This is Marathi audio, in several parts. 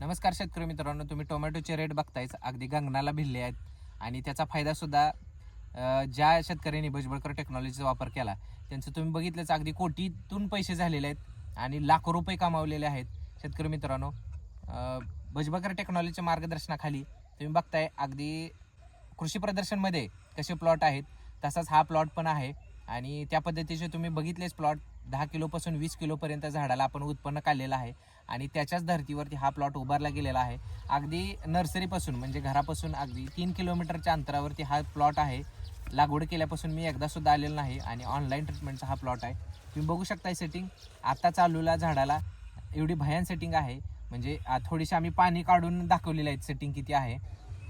नमस्कार शेतकरी मित्रांनो तुम्ही टोमॅटोचे रेट बघतायच अगदी गंगनाला भिल्ले आहेत. आणि त्याचा फायदासुद्धा ज्या शेतकऱ्यांनी भुजबळकर टेक्नॉलॉजीचा वापर केला त्यांचं तुम्ही बघितलंच अगदी कोटीतून पैसे झालेले आहेत आणि लाखो रुपये कमावलेले आहेत. शेतकरी मित्रांनो भजबकर भुजबळकर टेक्नॉलॉजीच्या मार्गदर्शनाखाली तुम्ही बघताय अगदी कृषी प्रदर्शनमध्ये कसे प्लॉट आहेत तसाच हा प्लॉट पण आहे. आणि त्या पद्धतीचे तुम्ही बघितलेच प्लॉट दहा किलोपासून वीस किलोपर्यंत झाडाला आपण उत्पन्न काढलेलं आहे आणि त्याच्याच धर्तीवरती हा प्लॉट उभारला गेलेला आहे. अगदी नर्सरीपासून म्हणजे घरापासून अगदी तीन किलोमीटरच्या अंतरावरती हा प्लॉट आहे. लागवड केल्यापासून मी एकदासुद्धा आलेलो नाही आणि ऑनलाईन ट्रीटमेंटचा हा प्लॉट आहे. तुम्ही बघू शकताय सेटिंग आत्ता चालूला झाडाला एवढी भयान सेटिंग आहे. म्हणजे आ, थोडीशी आम्ही पाणी काढून दाखवलेली आहेत सेटिंग किती आहे.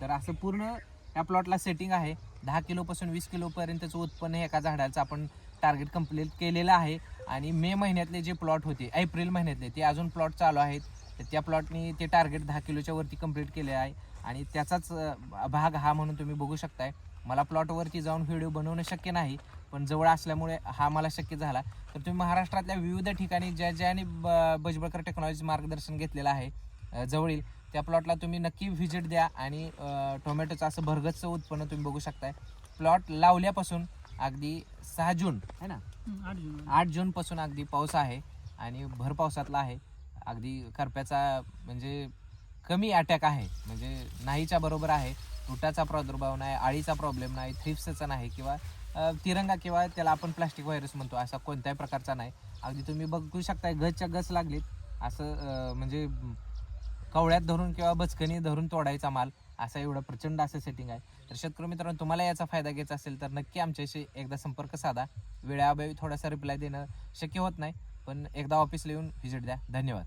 तर असं पूर्ण या प्लॉटला सेटिंग आहे. दहा किलोपासून वीस किलोपर्यंतचं उत्पन्न एका झाडाचं आपण टार्गेट कंप्लीट केलेलं आहे. आणि मे महिन्यातले जे प्लॉट होते एप्रिल महिन्यातले ते अजून प्लॉट चालू आहेत. तर त्या प्लॉटनी ते टार्गेट दहा किलोच्या वरती कंप्लीट केले आहे. आणि त्याचाच भाग हा म्हणून तुम्ही बघू शकताय. मला प्लॉटवरती जाऊन व्हिडिओ बनवणं शक्य नाही पण जवळ असल्यामुळे हा मला शक्य झाला. तर तुम्ही महाराष्ट्रातल्या विविध ठिकाणी ज्या ज्याने ब- बजबळकर टेक्नॉलॉजी मार्गदर्शन घेतलेलं आहे जवळील त्या प्लॉटला तुम्ही नक्की व्हिजिट द्या. आणि टोमॅटोचं असं भरगतचं उत्पन्न तुम्ही बघू शकताय. प्लॉट लावल्यापासून अगदी सहा जून आहे ना? आठ जून. आठ जून पासून अगदी पाऊस आहे आणि भर पावसातला आहे. अगदी करप्याचा म्हणजे कमी अटॅक आहे. म्हणजे नाहीच्या बरोबर आहे तुटाचा प्रादुर्भाव नाही आळीचा प्रॉब्लेम नाही थ्रिप्सचा नाही किंवा तिरंगा किंवा त्याला आपण प्लास्टिक व्हायरस म्हणतो असा कोणत्याही प्रकारचा नाही. अगदी तुम्ही बघू शकताय गजच्या गस लागलीत. असं म्हणजे कवळ्यात धरून किंवा बचकणी धरून तोडायचा माल. असा एवढं प्रचंड असं सेटिंग आहे. तर शेतकरी मित्रांनो तुम्हाला याचा फायदा घ्यायचा असेल तर नक्की आमच्याशी एकदा संपर्क साधा. वेळाअभावी थोडासा रिप्लाय देणं शक्य होत नाही पण एकदा ऑफिसला येऊन व्हिजिट द्या. धन्यवाद.